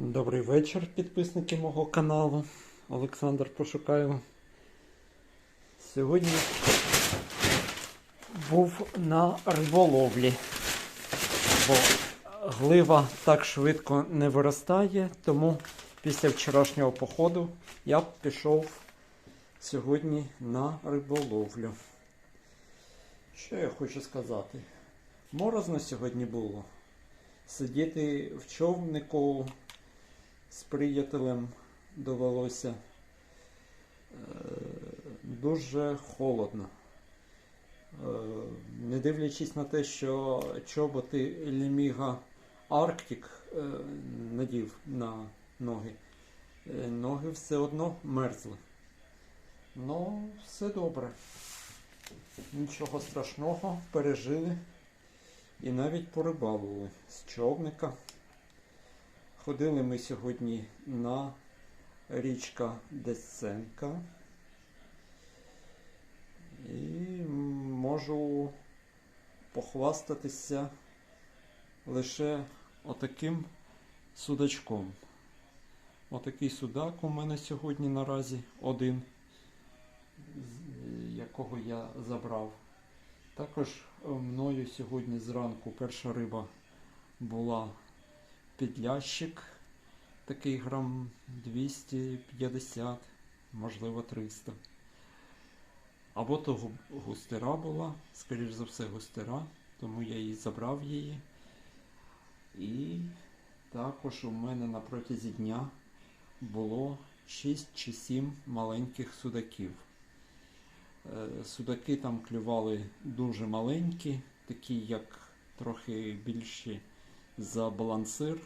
Добрий вечір, підписники мого каналу. Олександр Пошукаєв. Сьогодні був на риболовлі, бо глива так швидко не виростає, тому після вчорашнього походу я пішов сьогодні на риболовлю. Що я хочу сказати? Морозно сьогодні було. Сидіти в човнику з приятелем довелося е, дуже холодно. Е, Не дивлячись на те, що чоботи Леміга Арктик е, надів на ноги, ноги все одно мерзли. Ну, все добре. Нічого страшного, пережили і навіть порибалили з човника. Ходили ми сьогодні на річка Десенка. І можу похвастатися лише отаким судачком. Отакий судак у мене сьогодні наразі один, якого я забрав. Також мною сьогодні зранку перша риба була підлящик, такий грам 250, можливо 300. Або то гу- густера була, скоріш за все густера, тому я і забрав її. І також у мене на протязі дня було 6 чи 7 маленьких судаків. Е, Судаки там клювали дуже маленькі, такі як трохи більші за балансир.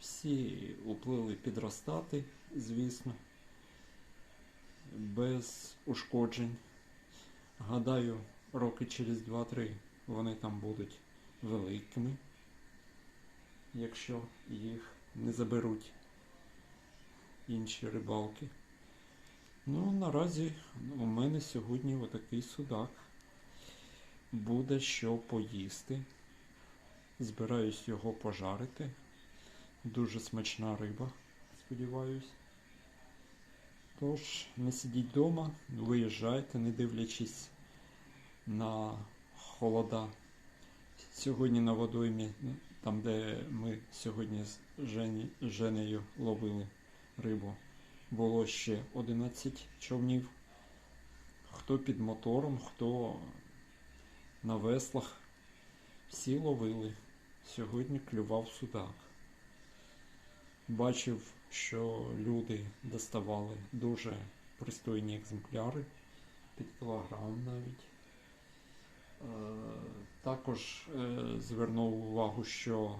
Всі уплили підростати, звісно, без ушкоджень. Гадаю, роки через 2-3 вони там будуть великими, якщо їх не заберуть інші рибалки. Ну, наразі у мене сьогодні отакий судак. Буде що поїсти. Збираюсь його пожарити. Дуже смачна риба, сподіваюсь. Тож, не сидіть вдома, виїжджайте, не дивлячись на холода. Сьогодні на водоймі, там де ми сьогодні з Жені, Женею ловили рибу, було ще 11 човнів. Хто під мотором, хто на веслах. Всі ловили. Сьогодні клював судак. Бачив, що люди доставали дуже пристойні екземпляри, під кілограм навіть. Е, Також е, звернув увагу, що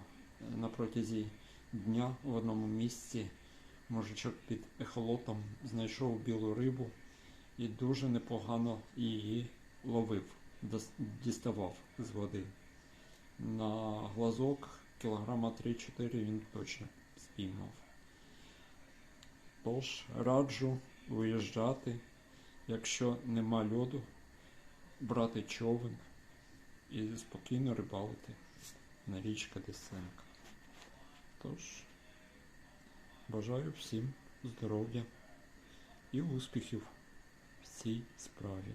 на протязі дня в одному місці мужичок під ехолотом знайшов білу рибу і дуже непогано її ловив, діставав з води. На глазок кілограма 3-4 він точно спіймав. Тож раджу виїжджати, якщо нема льоду, брати човен і спокійно рибалити на річка Десенка. Тож, бажаю всім здоров'я і успіхів в цій справі.